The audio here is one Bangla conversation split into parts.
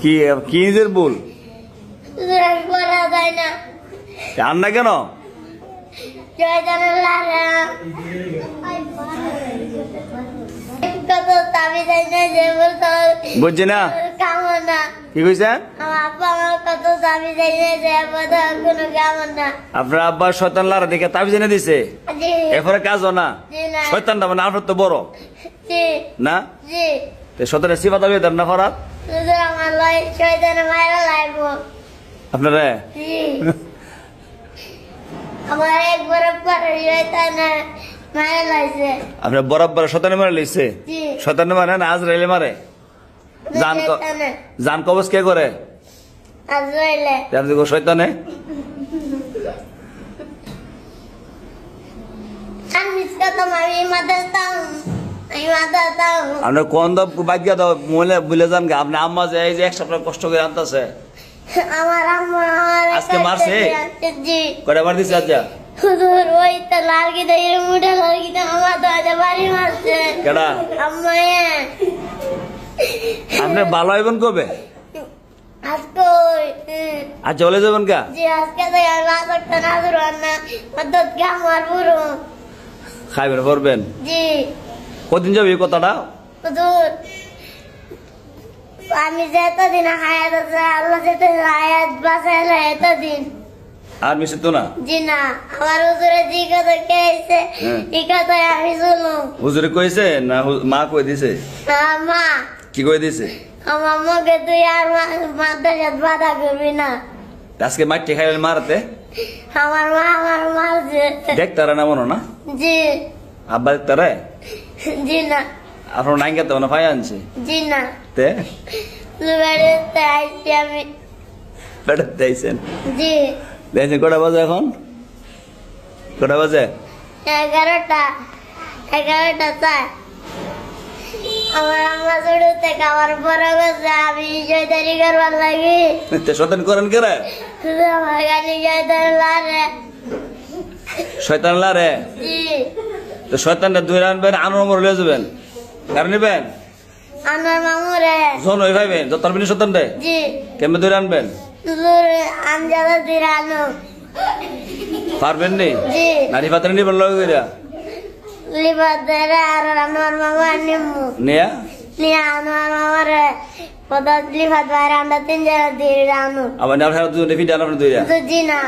কি কি নিজের ভুল? আর না কেন? বুঝছি না। কি আব্বা আপনার আব্বার শয়তান লারা দেখে তাবিজ এনে দিছে। এরপরে কাজও না। শয়তানটা মানে আপনার তো বড়। না? শয়তানের সিফা দাবি দেন না লাগবো আপনারা? আপনার বরাবর শতানে মারে লইছে শতানে মারে না আজ মারে। জান জান কবজ কে করে? আজরাইলে। শয়তানে? আমি আপনার কোন দাও বাগ্যা দাও মহিলা ভুলে যান গা আপনি আম্মা যে এই যে এক সপ্তাহ কষ্ট করে আনতেছে। আমার আম্মা আজকে মারছে? জি। দিছে আজ হুজুর ওই তো তো মুঠে তো আমার তো বাড়ি মারছে। কেডা? আম্মা আপনি ভালো হইবেন কবে? আর চলে যাবেন কা? তো খাইবেন করবেন জি। কদিন যাবে এই কথাটা? আমি যে এতদিন হায়াত আছে আল্লাহ যেতে হায়াত বাঁচাইলে এতদিন। আর মিশে তো না? জি না আমার হুজুরে জি কথা খেয়েছে হ্যাঁ। এই আমি শুনুন হুজুরে কইছে না মা কই দিছে? আমার মা। কি কই দিছে? আমার তুই আর মা- মাদ্রাসাত বাধা করবি না। আজকে মাটি খাইলেন মারতে আমার মা আমার মারছে দেখতারা না মনো না? জি। আব্বা দেখতারে? জি না আপনার নাইঙ্গা তো না? আনছে। জি না তে? বেড়াতে আইছি আমি বেড়াতে আইছেন জি। দেখছেন কটা বাজে এখন? কটা বাজে? এগারোটা। এগারোটা চার। আমার আম্মা ছোট থেকে আমার বড় গেছে আমি জয়দারি করবার লাগি। তে শতান করেন কেরে আমার গাড়ি জয়দারি লারে। শয়তান লারে? জি। তো শয়তানটা দুই আনবেন আনোর নম্বর লয়ে যাবেন। কারণ নিবেন? আমার মামুরে জন ওই ভাইবেন যত বিনি শতান দে জি। কেমন দুই আনবেন শুধু আমজাদা দিরানো পারবেন নি জি। নারী পাত্রে নিবেন লগে কইরা। লিবাদারে আর আমার মামা নিমু নিয়া? নিয়ে আমার মামারে। পদার্থ লিফাত বাইরে আমরা তিন জায়গা দিয়ে রানু আবার আপনার দুজন ফিট আনার দুইরা? তো না।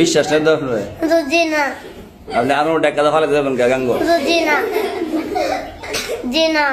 বিশ্বাস নেই তো আপনার? না। আপনি আরও ডাক্কা দেখালে যাবেন গাঙ্গ জি না জি না